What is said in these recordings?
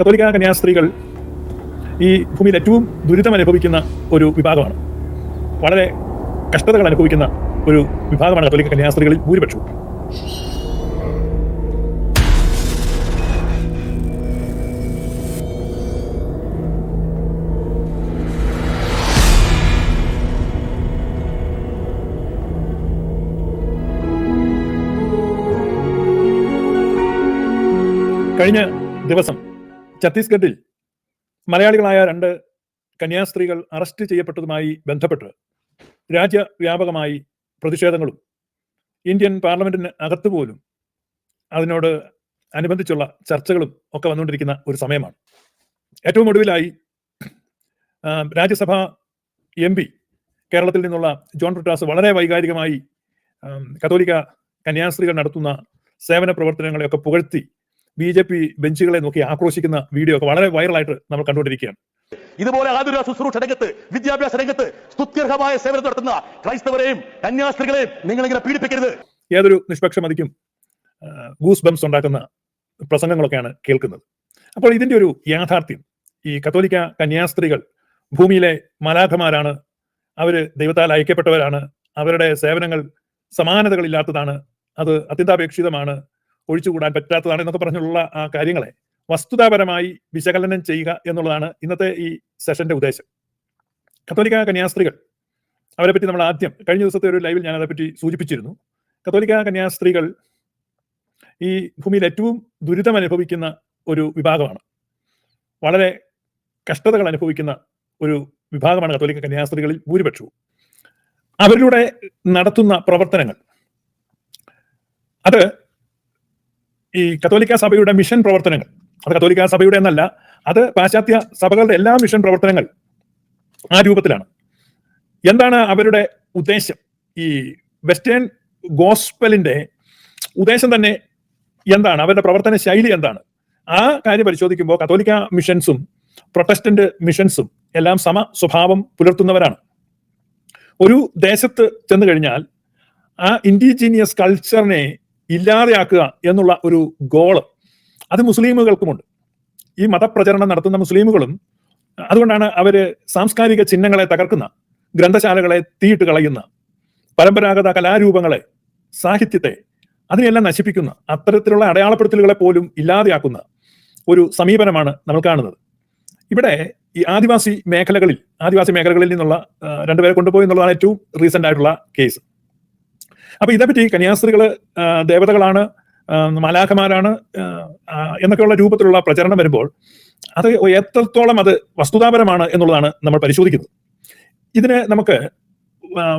കത്തോലിക്ക കന്യാസ്ത്രീകൾ ഈ ഭൂമിയിൽ ഏറ്റവും ദുരിതം അനുഭവിക്കുന്ന ഒരു വിഭാഗമാണ്. വളരെ കഷ്ടതകൾ അനുഭവിക്കുന്ന ഒരു വിഭാഗമാണ് കത്തോലിക്ക കന്യാസ്ത്രീകളിൽ ഭൂരിപക്ഷവും കഴിഞ്ഞ ദിവസം ഛത്തീസ്ഗഡിൽ മലയാളികളായ രണ്ട് കന്യാസ്ത്രീകൾ അറസ്റ്റ് ചെയ്യപ്പെട്ടതുമായി ബന്ധപ്പെട്ട് രാജ്യവ്യാപകമായി പ്രതിഷേധങ്ങളും ഇന്ത്യൻ പാർലമെന്റിന് അകത്തുപോലും അതിനോട് അനുബന്ധിച്ചുള്ള ചർച്ചകളും ഒക്കെ വന്നുകൊണ്ടിരിക്കുന്ന ഒരു സമയമാണ്. ഏറ്റവും ഒടുവിലായി രാജ്യസഭാ എം പി കേരളത്തിൽ നിന്നുള്ള ജോൺ ബ്രിട്ടാസ് വളരെ വൈകാരികമായി കത്തോലിക്ക കന്യാസ്ത്രീകൾ നടത്തുന്ന സേവന പ്രവർത്തനങ്ങളെയൊക്കെ പുകഴ്ത്തി ബി ജെ പി ബെഞ്ചുകളെ നോക്കി ആക്രോശിക്കുന്ന വീഡിയോ ഒക്കെ വളരെ വൈറലായിട്ട് നമ്മൾ കണ്ടുകൊണ്ടിരിക്കുകയാണ്. ഇതുപോലെ ആതുര ശുശ്രൂഷ രംഗത്ത് വിദ്യാഭ്യാസ രംഗത്ത് സ്തുത്യർഹമായ സേവനം നടത്തുന്ന ക്രൈസ്തവരെയും കന്യാസ്ത്രീകളെയും നിങ്ങൾ ഇങ്ങനെ പീഡിപ്പിക്കരുത്. ഏതൊരു നിഷ്പക്ഷമതിക്കും ഗൂസ് ബംസ് ഉണ്ടാക്കുന്ന പ്രസംഗങ്ങളൊക്കെയാണ് കേൾക്കുന്നത്. അപ്പോൾ ഇതിന്റെ ഒരു യാഥാർത്ഥ്യം ഈ കത്തോലിക്ക കന്യാസ്ത്രീകൾ ഭൂമിയിലെ മലാഖമാരാണ് അവർ ദൈവത്താൽ അയക്കപ്പെട്ടവരാണ് അവരുടെ സേവനങ്ങൾ സമാനതകളില്ലാത്തതാണ് അത് അത്യന്താപേക്ഷിതമാണ് ഒഴിച്ചുകൂടാൻ പറ്റാത്തതാണ് എന്നൊക്കെ പറഞ്ഞുള്ള കാര്യങ്ങളെ. വസ്തുതാപരമായി വിശകലനം ചെയ്യുക എന്നുള്ളതാണ് ഇന്നത്തെ ഈ സെഷന്റെ ഉദ്ദേശം. കത്തോലിക്ക കന്യാസ്ത്രീകൾ അവരെ പറ്റി നമ്മൾ ആദ്യം കഴിഞ്ഞ ദിവസത്തെ ഒരു ലൈവിൽ ഞാൻ അതേപ്പറ്റി സൂചിപ്പിച്ചിരുന്നു. കത്തോലിക്ക കന്യാസ്ത്രീകൾ ഈ ഭൂമിയിൽ ഏറ്റവും ദുരിതം അനുഭവിക്കുന്ന ഒരു വിഭാഗമാണ്. വളരെ കഷ്ടതകൾ അനുഭവിക്കുന്ന ഒരു വിഭാഗമാണ് കത്തോലിക്ക കന്യാസ്ത്രീകളിൽ ഭൂരിപക്ഷവും. അവരിലൂടെ നടത്തുന്ന പ്രവർത്തനങ്ങൾ. അത് ഈ കത്തോലിക്ക സഭയുടെ മിഷൻ പ്രവർത്തനങ്ങൾ. അത് കത്തോലിക്ക സഭയുടെ എന്നല്ല അത് പാശ്ചാത്യ സഭകളുടെ എല്ലാ മിഷൻ പ്രവർത്തനങ്ങൾ ആ രൂപത്തിലാണ്. എന്താണ് അവരുടെ ഉദ്ദേശം ഈ വെസ്റ്റേൺ ഗോസ്പലിന്റെ ഉദ്ദേശം തന്നെ എന്താണ്? അവരുടെ പ്രവർത്തന ശൈലി എന്താണ്? ആ കാര്യം പരിശോധിക്കുമ്പോൾ കത്തോലിക്ക മിഷൻസും പ്രൊട്ടസ്റ്റന്റ് മിഷൻസും എല്ലാം സമ സ്വഭാവം പുലർത്തുന്നവരാണ്. ഒരു ദേശത്ത് ചെന്ന് കഴിഞ്ഞാൽ ആ ഇൻഡിജീനിയസ് കൾച്ചറിനെ ഇല്ലാതെയാക്കുക എന്നുള്ള ഒരു ഗോൾ അത് മുസ്ലിമുകൾക്കുമുണ്ട്. ഈ മതപ്രചരണം നടത്തുന്ന മുസ്ലിമുകളും അതുകൊണ്ടാണ് അവർ സാംസ്കാരിക ചിഹ്നങ്ങളെ തകർക്കുന്ന ഗ്രന്ഥശാലകളെ തീയിട്ട് കളയുന്ന പരമ്പരാഗത കലാരൂപങ്ങളെ സാഹിത്യത്തെ അതിനെല്ലാം നശിപ്പിക്കുന്ന അത്തരത്തിലുള്ള അടയാളപ്പെടുത്തലുകളെ പോലും ഇല്ലാതെയാക്കുന്ന ഒരു സമീപനമാണ് നമ്മൾ കാണുന്നത്. ഇവിടെ ഈ ആദിവാസി മേഖലകളിൽ ആദിവാസി മേഖലകളിൽ നിന്നുള്ള രണ്ടുപേരെ കൊണ്ടുപോയി എന്നുള്ളതാണ് ഏറ്റവും റീസെന്റ് ആയിട്ടുള്ള കേസ് അപ്പൊ ഇതേപ്പറ്റി കന്യാസ്ത്രീകൾ ആ, ദേവതകളാണ് മലാഖമാരാണ് എന്നൊക്കെയുള്ള രൂപത്തിലുള്ള പ്രചരണം വരുമ്പോൾ അത് എത്രത്തോളം അത് വസ്തുതാപരമാണ് എന്നുള്ളതാണ് നമ്മൾ പരിശോധിക്കുന്നത്. ഇതിന് നമുക്ക്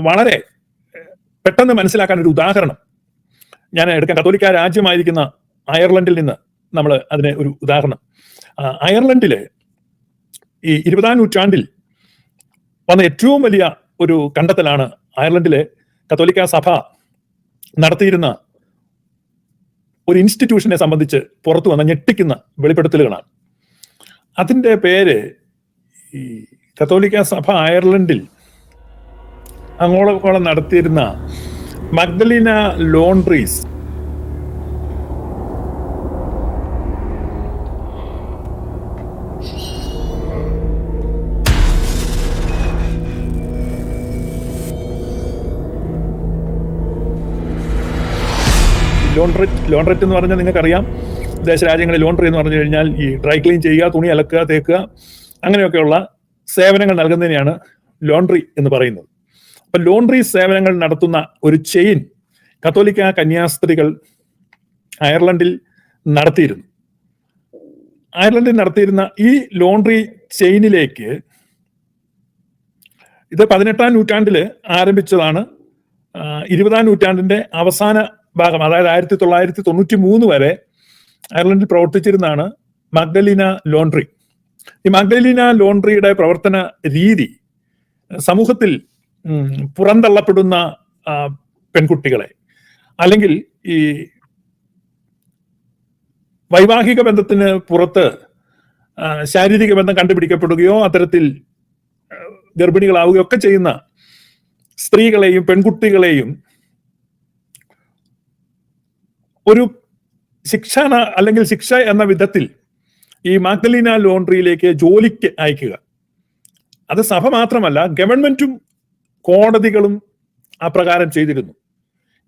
വളരെ പെട്ടെന്ന് മനസ്സിലാക്കാൻ ഒരു ഉദാഹരണം. ഞാൻ എടുക്കാൻ കത്തോലിക്ക രാജ്യമായിരിക്കുന്ന അയർലൻഡിൽ നിന്ന് നമ്മൾ അതിന് ഒരു ഉദാഹരണം. അയർലൻഡിൽ ഈ ഇരുപതാം നൂറ്റാണ്ടിൽ വന്ന ഏറ്റവും വലിയ ഒരു കണ്ടെത്തലാണ് അയർലൻഡിലെ കത്തോലിക്ക സഭ നടത്തിയിരുന്ന ഒരു ഇൻസ്റ്റിറ്റ്യൂഷനെ സംബന്ധിച്ച് പുറത്തു വന്ന ഞെട്ടിക്കുന്ന വെളിപ്പെടുത്തലുകളാണ്. അതിന്റെ പേര് ഈ കത്തോലിക്ക സഭ അയർലൻഡിൽ അങ്ങോളം നടത്തിയിരുന്ന മഗ്ദലീന ലോൺട്രീസ് ലോൺട്രറ്റ് ലോൺട്രറ്റ് എന്ന് പറഞ്ഞാൽ നിങ്ങൾക്കറിയാം. വിദേശ രാജ്യങ്ങളിൽ ലോണ്ടറി എന്ന് പറഞ്ഞു കഴിഞ്ഞാൽ ഈ ഡ്രൈ ക്ലീൻ ചെയ്യുക തുണി അലക്കുക തേക്കുക അങ്ങനെയൊക്കെയുള്ള സേവനങ്ങൾ നൽകുന്നതിനെയാണ് ലോണ്ടറി എന്ന് പറയുന്നത്. അപ്പൊ ലോണ്ടറി സേവനങ്ങൾ നടത്തുന്ന ഒരു ചെയിൻ കത്തോലിക്ക കന്യാസ്ത്രീകൾ അയർലൻഡിൽ നടത്തിയിരുന്നു. അയർലൻഡിൽ നടത്തിയിരുന്ന ഈ ലോണ്ടറി ചെയിനിലേക്ക് ഇത് പതിനെട്ടാം നൂറ്റാണ്ടിൽ ആരംഭിച്ചതാണ്. ഇരുപതാം നൂറ്റാണ്ടിന്റെ അവസാന ഭാഗം അതായത് ആയിരത്തി തൊള്ളായിരത്തി തൊണ്ണൂറ്റി മൂന്ന് വരെ അയർലൻഡിൽ പ്രവർത്തിച്ചിരുന്നാണ് മഗ്ഡലിന ലോണ്ട്രി. ഈ മഗ്ഡലിന ലോണ്ട്രിയുടെ പ്രവർത്തന രീതി സമൂഹത്തിൽ പുറന്തള്ളപ്പെടുന്ന പെൺകുട്ടികളെ അല്ലെങ്കിൽ ഈ വൈവാഹിക ബന്ധത്തിന് പുറത്ത് ശാരീരിക ബന്ധം കണ്ടുപിടിക്കപ്പെടുകയോ അത്തരത്തിൽ ഗർഭിണികളാവുകയോ ഒക്കെ ചെയ്യുന്ന സ്ത്രീകളെയും പെൺകുട്ടികളെയും ഒരു ശിക്ഷ അല്ലെങ്കിൽ ശിക്ഷ എന്ന വിധത്തിൽ ഈ മാഗ്ദലീന ലോണ്ടറിയിലേക്ക് ജോലിക്ക് അയക്കുക. അത് സഭ മാത്രമല്ല ഗവൺമെന്റും കോടതികളും അപ്രകാരം ചെയ്തിരുന്നു.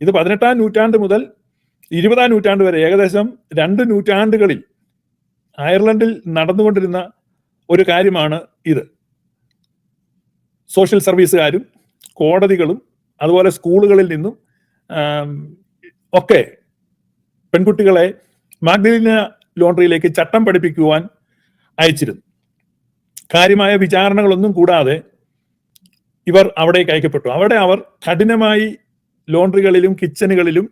ഇത് പതിനെട്ടാം നൂറ്റാണ്ട് മുതൽ ഇരുപതാം നൂറ്റാണ്ട് വരെ ഏകദേശം രണ്ട് നൂറ്റാണ്ടുകളിൽ അയർലൻഡിൽ നടന്നുകൊണ്ടിരുന്ന ഒരു കാര്യമാണ് ഇത്. സോഷ്യൽ സർവീസുകാരും കോടതികളും അതുപോലെ സ്കൂളുകളിൽ നിന്നും ഒക്കെ പെൺകുട്ടികളെ മാഗ്ദലിന ലോണ്ടറിയിലേക്ക് ചട്ടം പഠിപ്പിക്കുവാൻ അയച്ചിരുന്നു. കാര്യമായ വിചാരണകളൊന്നും കൂടാതെ ഇവർ അവിടേക്ക് അയക്കപ്പെട്ടു. അവിടെ അവർ കഠിനമായി ലോണ്ടറികളിലും കിച്ചനുകളിലും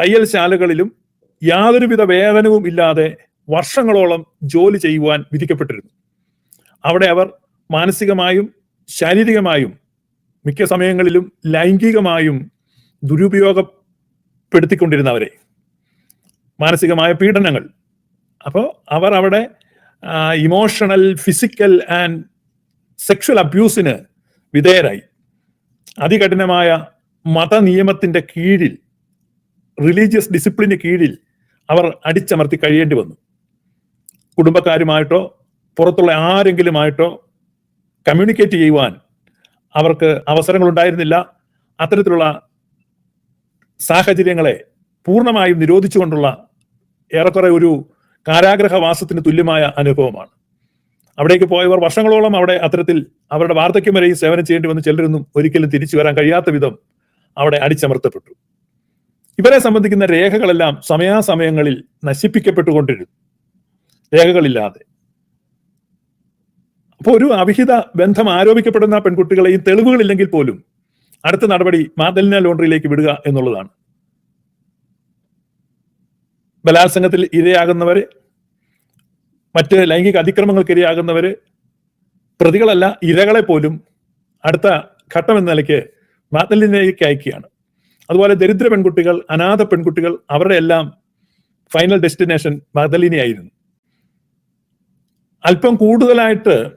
തയ്യൽശാലകളിലും യാതൊരുവിധ വേതനവും ഇല്ലാതെ വർഷങ്ങളോളം ജോലി ചെയ്യുവാൻ വിധിക്കപ്പെട്ടിരുന്നു. അവിടെ അവർ മാനസികമായും ശാരീരികമായും മിക്ക സമയങ്ങളിലും ലൈംഗികമായും ദുരുപയോഗപ്പെടുത്തിക്കൊണ്ടിരുന്നവരെ. മാനസികമായ പീഡനങ്ങൾ. അപ്പോൾ അവർ അവിടെ ഇമോഷണൽ ഫിസിക്കൽ ആൻഡ് സെക്ഷൽ അബ്യൂസിന് വിധേയരായി. അതികഠിനമായ മതനിയമത്തിന്റെ കീഴിൽ റിലീജിയസ് ഡിസിപ്ലിന് കീഴിൽ അവർ അടിച്ചമർത്തി കഴിയേണ്ടി വന്നു. കുടുംബക്കാരുമായിട്ടോ പുറത്തുള്ള ആരെങ്കിലുമായിട്ടോ കമ്മ്യൂണിക്കേറ്റ് ചെയ്യുവാൻ അവർക്ക് അവസരങ്ങൾ ഉണ്ടായിരുന്നില്ല അത്തരത്തിലുള്ള സാഹചര്യങ്ങളെ പൂർണമായും നിരോധിച്ചുകൊണ്ടുള്ള ഏറെക്കുറെ ഒരു കാരാഗ്രഹവാസത്തിന് തുല്യമായ അനുഭവമാണ്. അവിടേക്ക് പോയവർ വർഷങ്ങളോളം അവിടെ അത്തരത്തിൽ അവരുടെ വാർദ്ധക്യം വരെയും സേവനം ചെയ്യേണ്ടി വന്ന് ചിലരൊന്നും ഒരിക്കലും തിരിച്ചു വരാൻ കഴിയാത്ത വിധം അവിടെ അടിച്ചമർത്തപ്പെട്ടു. ഇവരെ സംബന്ധിക്കുന്ന രേഖകളെല്ലാം സമയാസമയങ്ങളിൽ നശിപ്പിക്കപ്പെട്ടുകൊണ്ടിരുന്നു. രേഖകളില്ലാതെ. അപ്പോൾ ഒരു അവിഹിത ബന്ധം ആരോപിക്കപ്പെടുന്ന പെൺകുട്ടികളെയും തെളിവുകളില്ലെങ്കിൽ പോലും അടുത്ത നടപടി മാതലിന ലോണ്ടറിയിലേക്ക് വിടുക എന്നുള്ളതാണ്. ബലാത്സംഗത്തിൽ ഇരയാകുന്നവര് മറ്റ് ലൈംഗിക അതിക്രമങ്ങൾക്ക് ഇരയാകുന്നവര് പ്രതികളല്ല ഇരകളെ പോലും അടുത്ത ഘട്ടം എന്ന നിലയ്ക്ക് മാതലിനേക്ക് അയക്കുകയാണ്. അതുപോലെ ദരിദ്ര പെൺകുട്ടികൾ അനാഥ പെൺകുട്ടികൾ അവരുടെ എല്ലാം ഫൈനൽ ഡെസ്റ്റിനേഷൻ മാതലിനിയായിരുന്നു. അല്പം കൂടുതലായിട്ട്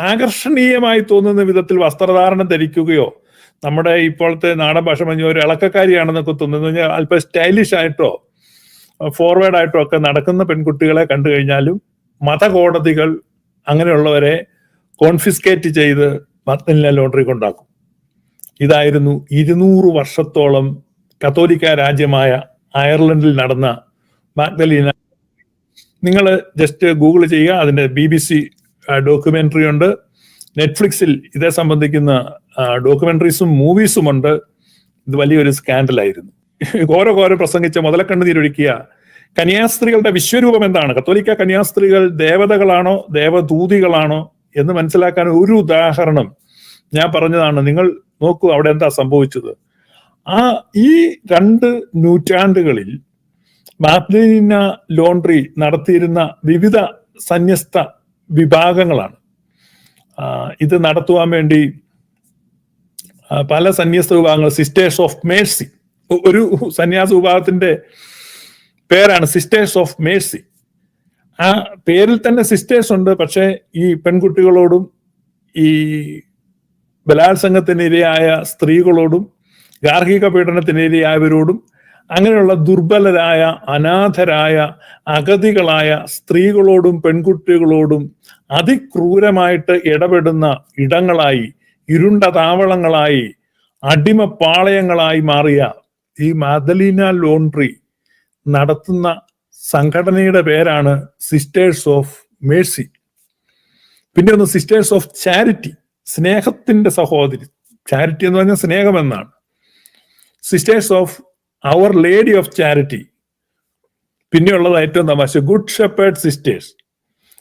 ആകർഷണീയമായി തോന്നുന്ന വിധത്തിൽ വസ്ത്രധാരണം ധരിക്കുകയോ നമ്മുടെ ഇപ്പോഴത്തെ നാടൻ ഭാഷ പറഞ്ഞ ഒരു ഇളക്കക്കാരിയാണെന്നൊക്കെ തോന്നുന്നു. അല്പം സ്റ്റൈലിഷ് ആയിട്ടോ ഫോർവേഡ് ആയിട്ടോ ഒക്കെ നടക്കുന്ന പെൺകുട്ടികളെ കണ്ടു കഴിഞ്ഞാലും മതകോടതികൾ അങ്ങനെയുള്ളവരെ കോൺഫിസ്കേറ്റ് ചെയ്ത് മത്തലിനെ ലോട്ടറി കൊണ്ടാക്കും. ഇതായിരുന്നു ഇരുന്നൂറ് വർഷത്തോളം കത്തോലിക്ക രാജ്യമായ അയർലൻഡിൽ നടന്ന മാഗ്ദലീന. നിങ്ങൾ ജസ്റ്റ് ഗൂഗിൾ ചെയ്യുക അതിന്റെ ബി ബി സി ഡോക്യുമെന്ററി ഉണ്ട്. നെറ്റ്ഫ്ലിക്സിൽ ഇതേ സംബന്ധിക്കുന്ന ഡോക്യുമെന്ററീസും മൂവീസും ഉണ്ട്. ഇത് വലിയൊരു സ്കാൻഡലായിരുന്നു ഘോര ഘോര പ്രസംഗിച്ച മുതലക്കണ്ണുനീരൊഴുക്കിയ കന്യാസ്ത്രീകളുടെ വിശ്വരൂപം എന്താണ്? കത്തോലിക്ക കന്യാസ്ത്രീകൾ ദേവതകളാണോ ദേവദൂതികളാണോ എന്ന് മനസ്സിലാക്കാൻ ഒരു ഉദാഹരണം ഞാൻ പറഞ്ഞതാണ്. നിങ്ങൾ നോക്കൂ അവിടെ എന്താ സംഭവിച്ചത്. ആ ഈ രണ്ട് നൂറ്റാണ്ടുകളിൽ മാഗ്ദലീന ലോണ്ടറി നടത്തിയിരുന്ന വിവിധ സന്യസ്ത വിഭാഗങ്ങളാണ്. ഇത് നടത്തുവാൻ വേണ്ടി പല സന്യസ്ത വിഭാഗങ്ങൾ സിസ്റ്റേഴ്സ് ഓഫ് മേഴ്സി ഒരു സന്യാസ വിഭാഗത്തിന്റെ പേരാണ് സിസ്റ്റേഴ്സ് ഓഫ് മേഴ്സി ആ പേരിൽ തന്നെ സിസ്റ്റേഴ്സ് ഉണ്ട് പക്ഷേ ഈ പെൺകുട്ടികളോടും ഈ ബലാത്സംഗത്തിനിരയായ സ്ത്രീകളോടും ഗാർഹിക പീഡനത്തിനിരയായവരോടും അങ്ങനെയുള്ള ദുർബലരായ അനാഥരായ അഗതികളായ സ്ത്രീകളോടും പെൺകുട്ടികളോടും അതിക്രൂരമായിട്ട് ഇടപെടുന്ന ഇടങ്ങളായി ഇരുണ്ട താവളങ്ങളായി അടിമപ്പാളയങ്ങളായി മാറിയ ഈ മാദലീന ലോൺട്രി നടത്തുന്ന സംഘടനയുടെ പേരാണ് സിസ്റ്റേഴ്സ് ഓഫ് മേഴ്സി പിന്നെ ഒന്ന് സിസ്റ്റേഴ്സ് ഓഫ് ചാരിറ്റി സ്നേഹത്തിന്റെ സഹോദരി. ചാരിറ്റി എന്ന് പറഞ്ഞാൽ സ്നേഹം എന്നാണ്. Sisters of our lady of charity പിന്നെയുള്ളത് ഏറ്റവും തമാശ ഗുഡ് ഷെപ്പേർഡ് സിസ്റ്റേഴ്സ്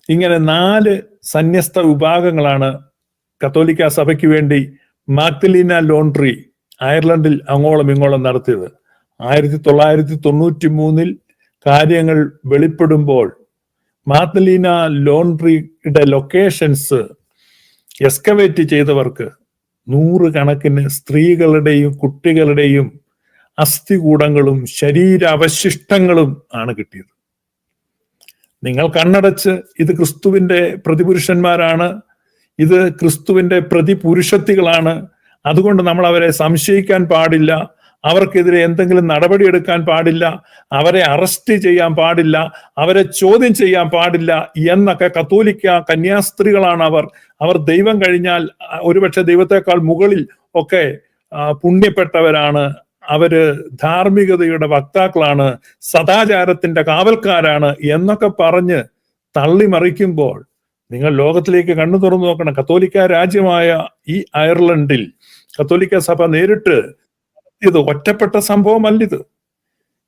ഇങ്ങനെ നാല് സന്യസ്ത വിഭാഗങ്ങളാണ് കത്തോലിക്ക സഭയ്ക്ക് വേണ്ടി മാക്തലീന ലോണ്ട്രി അയർലൻഡിൽ അങ്ങോളം ഇങ്ങോളം നടത്തിയത്. ആയിരത്തി തൊള്ളായിരത്തി തൊണ്ണൂറ്റി മൂന്നിൽ കാര്യങ്ങൾ വെളിപ്പെടുമ്പോൾ മാത്തലീന ലോണ്ട്രിയുടെ ലൊക്കേഷൻസ് എക്സ്കവേറ്റ് ചെയ്തവർക്ക് നൂറുകണക്കിന് സ്ത്രീകളുടെയും കുട്ടികളുടെയും അസ്ഥികൂടങ്ങളും ശരീരാവശിഷ്ടങ്ങളും ആണ് കിട്ടിയത്. നിങ്ങൾ കണ്ണടച്ച് ഇത് ക്രിസ്തുവിന്റെ പ്രതിപുരുഷന്മാരാണ് ഇത് ക്രിസ്തുവിന്റെ പ്രതിപുരുഷത്തികളാണ് അതുകൊണ്ട് നമ്മൾ അവരെ സംശയിക്കാൻ പാടില്ല. അവർക്കെതിരെ എന്തെങ്കിലും നടപടി എടുക്കാൻ പാടില്ല. അവരെ അറസ്റ്റ് ചെയ്യാൻ പാടില്ല. അവരെ ചോദ്യം ചെയ്യാൻ പാടില്ല എന്നൊക്കെ കത്തോലിക്ക കന്യാസ്ത്രീകളാണ് അവർ. അവർ ദൈവം കഴിഞ്ഞാൽ ഒരുപക്ഷെ ദൈവത്തെക്കാൾ മുകളിൽ ഒക്കെ പുണ്യപ്പെട്ടവരാണ്. അവർ ധാർമ്മികതയുടെ വക്താക്കളാണ്. സദാചാരത്തിന്റെ കാവൽക്കാരാണ് എന്നൊക്കെ പറഞ്ഞ് തള്ളിമറിക്കുമ്പോൾ നിങ്ങൾ ലോകത്തിലേക്ക് കണ്ണു തുറന്നു നോക്കണം. കത്തോലിക്ക രാജ്യമായ ഈ അയർലൻഡിൽ കത്തോലിക്ക സഭ നേരിട്ട് ഇത് ഒറ്റപ്പെട്ട സംഭവമല്ലിത്.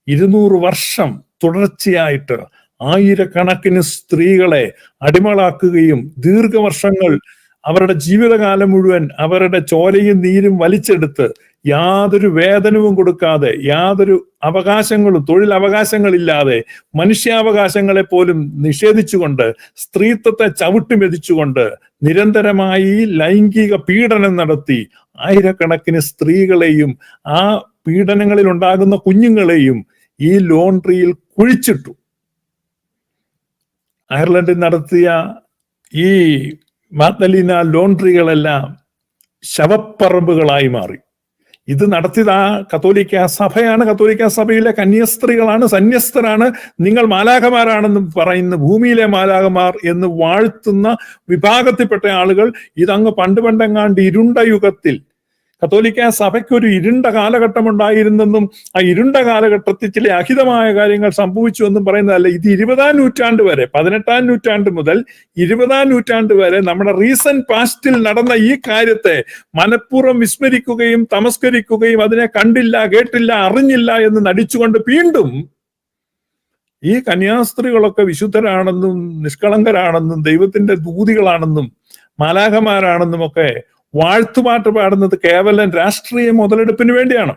ഇരുന്നൂറ് വർഷം തുടർച്ചയായിട്ട് ആയിരക്കണക്കിന് സ്ത്രീകളെ അടിമകളാക്കുകയും ദീർഘവർഷങ്ങൾ അവരുടെ ജീവിതകാലം മുഴുവൻ അവരുടെ ചോരയും നീരും വലിച്ചെടുത്ത് യാതൊരു വേതനവും കൊടുക്കാതെ യാതൊരു അവകാശങ്ങളും തൊഴിൽ അവകാശങ്ങളില്ലാതെ മനുഷ്യാവകാശങ്ങളെ പോലും നിഷേധിച്ചുകൊണ്ട് സ്ത്രീത്വത്തെ ചവിട്ടി മെതിച്ചുകൊണ്ട് നിരന്തരമായി ലൈംഗിക പീഡനം നടത്തി ആയിരക്കണക്കിന് സ്ത്രീകളെയും ആ പീഡനങ്ങളിൽ ഉണ്ടാകുന്ന കുഞ്ഞുങ്ങളെയും ഈ ലോണ്ട്രിയിൽ കുഴിച്ചിട്ടു. അയർലൻഡിൽ നടത്തിയ ഈ മാത്തലീന ലോണ്ട്രികളെല്ലാം ശവപ്പറമ്പുകളായി മാറി. ഇത് നടത്തിയത് ആ കത്തോലിക്ക സഭയാണ്. കത്തോലിക്ക സഭയിലെ കന്യാസ്ത്രീകളാണ് സന്യസ്തരാണ്. നിങ്ങൾ മാലാഖമാരാണെന്ന് പറയുന്ന. ഭൂമിയിലെ മാലാഖമാർ എന്ന് വാഴ്ത്തുന്ന വിഭാഗത്തിൽപ്പെട്ട ആളുകൾ ഇതങ്ങ് പണ്ട് പണ്ടെങ്ങാണ്ട് ഇരുണ്ട യുഗത്തിൽ കത്തോലിക്ക സഭയ്ക്ക് ഒരു ഇരുണ്ട കാലഘട്ടം ഉണ്ടായിരുന്നെന്നും ആ ഇരുണ്ട കാലഘട്ടത്തിൽ ചില അഹിതമായ കാര്യങ്ങൾ സംഭവിച്ചു എന്നും പറയുന്നതല്ല. ഇത് ഇരുപതാം നൂറ്റാണ്ട് വരെ പതിനെട്ടാം നൂറ്റാണ്ട് മുതൽ ഇരുപതാം നൂറ്റാണ്ട് വരെ നമ്മുടെ റീസെന്റ് പാസ്റ്റിൽ നടന്ന ഈ കാര്യത്തെ മനഃപൂർവം വിസ്മരിക്കുകയും തമസ്കരിക്കുകയും അതിനെ കണ്ടില്ല കേട്ടില്ല അറിഞ്ഞില്ല എന്ന് നടിച്ചുകൊണ്ട് വീണ്ടും ഈ കന്യാസ്ത്രീകളൊക്കെ വിശുദ്ധരാണെന്നും നിഷ്കളങ്കരാണെന്നും ദൈവത്തിന്റെ ദൂതികളാണെന്നും മാലാഖമാരാണെന്നും ഒക്കെ വാഴ്ത്തുപാട്ട് പാടുന്നത് കേവലം രാഷ്ട്രീയ മുതലെടുപ്പിന് വേണ്ടിയാണ്.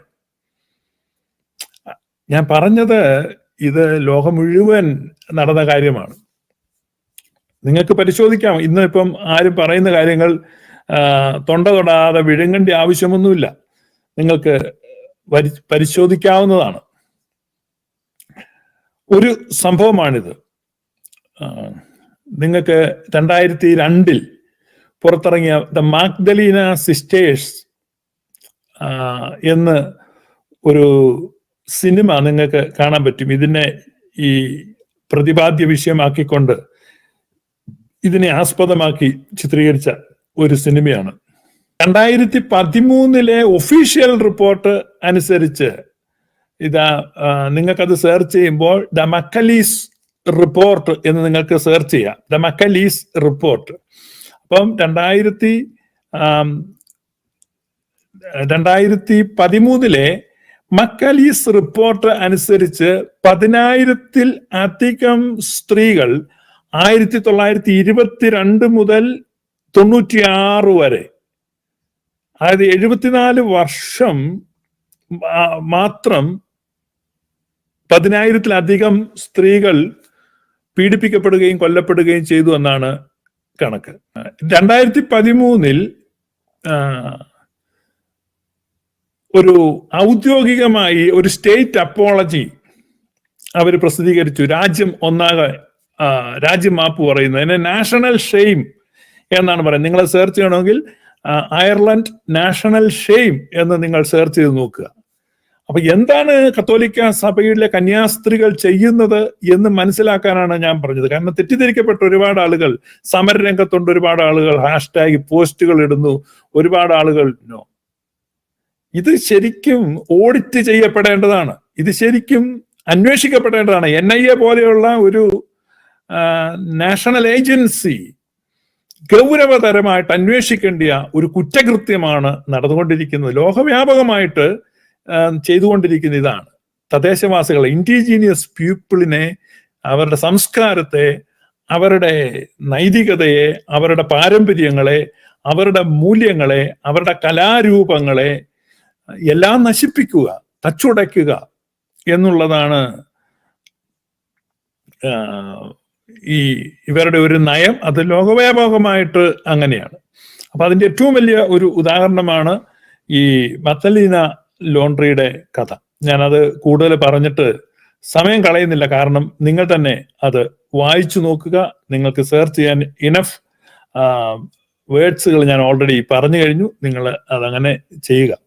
ഞാൻ പറഞ്ഞത് ഇത് ലോകം മുഴുവൻ നടന്ന കാര്യമാണ്. നിങ്ങൾക്ക് പരിശോധിക്കാം. ഇന്ന് ഇപ്പം ആരും പറയുന്ന കാര്യങ്ങൾ തൊണ്ട തൊടാതെ വിഴുങ്ങേണ്ട ആവശ്യമൊന്നുമില്ല. നിങ്ങൾക്ക് പരിശോധിക്കാവുന്നതാണ്. ഒരു സംഭവമാണിത്. നിങ്ങൾക്ക് രണ്ടായിരത്തി രണ്ടിൽ പുറത്തിറങ്ങിയ ദ മാഗ്ദലീന സിസ്റ്റേഴ്സ് എന്ന് ഒരു സിനിമ നിങ്ങൾക്ക് കാണാൻ പറ്റും. ഇതിനെ ഈ പ്രതിപാദ്യ വിഷയമാക്കിക്കൊണ്ട് ഇതിനെ ആസ്പദമാക്കി ചിത്രീകരിച്ച ഒരു സിനിമയാണ്. രണ്ടായിരത്തി പതിമൂന്നിലെ ഒഫീഷ്യൽ റിപ്പോർട്ട് അനുസരിച്ച് ഇതാ നിങ്ങൾക്കത് സെർച്ച് ചെയ്യുമ്പോൾ ദ മക്കലീസ് റിപ്പോർട്ട് എന്ന് നിങ്ങൾക്ക് സെർച്ച് ചെയ്യാം. The McAleese report. അപ്പം രണ്ടായിരത്തി രണ്ടായിരത്തി പതിമൂന്നിലെ മക്കലീസ് റിപ്പോർട്ട് അനുസരിച്ച് പതിനായിരത്തിൽ അധികം സ്ത്രീകൾ ആയിരത്തി തൊള്ളായിരത്തി ഇരുപത്തിരണ്ട് മുതൽ തൊണ്ണൂറ്റിയാറ് വരെ. അതായത് എഴുപത്തിനാല് വർഷം മാത്രം പതിനായിരത്തിലധികം സ്ത്രീകൾ പീഡിപ്പിക്കപ്പെടുകയും കൊല്ലപ്പെടുകയും ചെയ്തു എന്നാണ് കണക്ക്. രണ്ടായിരത്തി പതിമൂന്നിൽ ഒരു ഔദ്യോഗികമായി ഒരു സ്റ്റേറ്റ് അപ്പോളജി അവർ പ്രസിദ്ധീകരിച്ചു. രാജ്യം ഒന്നാകെ രാജ്യം മാപ്പ് പറയുന്നത്. അതിനെ നാഷണൽ ഷെയിം എന്നാണ് പറയുന്നത്. നിങ്ങൾ സെർച്ച് ചെയ്യണമെങ്കിൽ അയർലൻഡ് നാഷണൽ ഷെയിം എന്ന് നിങ്ങൾ സെർച്ച് ചെയ്ത് നോക്കുക. അപ്പൊ എന്താണ് കത്തോലിക്ക സഭയിലെ കന്യാസ്ത്രീകൾ ചെയ്യുന്നത് എന്ന് മനസ്സിലാക്കാനാണ് ഞാൻ പറഞ്ഞത്. കാരണം തെറ്റിദ്ധരിക്കപ്പെട്ട ഒരുപാട് ആളുകൾ സമരരംഗത്തുണ്ട് ഒരുപാട് ആളുകൾ ഹാഷ്ടാഗ് പോസ്റ്റുകൾ ഇടുന്നു ഒരുപാട് ആളുകൾ. നോ ഇത് ശരിക്കും ഓഡിറ്റ് ചെയ്യപ്പെടേണ്ടതാണ്. ഇത് ശരിക്കും അന്വേഷിക്കപ്പെടേണ്ടതാണ്. എൻ ഐ എ പോലെയുള്ള ഒരു നാഷണൽ ഏജൻസി ഗൗരവതരമായിട്ട് അന്വേഷിക്കേണ്ട ഒരു കുറ്റകൃത്യമാണ് നടന്നുകൊണ്ടിരിക്കുന്നത്. ലോകവ്യാപകമായിട്ട് ചെയ്തുകൊണ്ടിരിക്കുന്ന ഇതാണ്. തദ്ദേശവാസികളെ ഇൻഡിജീനിയസ് പീപ്പിളിനെ അവരുടെ സംസ്കാരത്തെ അവരുടെ നൈതികതയെ അവരുടെ പാരമ്പര്യങ്ങളെ അവരുടെ മൂല്യങ്ങളെ അവരുടെ കലാരൂപങ്ങളെ എല്ലാം നശിപ്പിക്കുക തച്ചുടയ്ക്കുക എന്നുള്ളതാണ് ഈ ഇവരുടെ ഒരു നയം. അത് ലോകവ്യാപകമായിട്ട് അങ്ങനെയാണ്. അപ്പൊ അതിന്റെ ഏറ്റവും വലിയ ഒരു ഉദാഹരണമാണ് ഈ മത്തലീന ലോണ്ട്രിയുടെ കഥ. ഞാനത് കൂടുതൽ പറഞ്ഞിട്ട് സമയം കളയുന്നില്ല. കാരണം നിങ്ങൾ തന്നെ അത് വായിച്ചു നോക്കുക. നിങ്ങൾക്ക് സെർച്ച് ചെയ്യാൻ ഇനഫ് വേർഡ്സുകൾ ഞാൻ ഓൾറെഡി പറഞ്ഞു കഴിഞ്ഞു. നിങ്ങൾ അതങ്ങനെ ചെയ്യുക.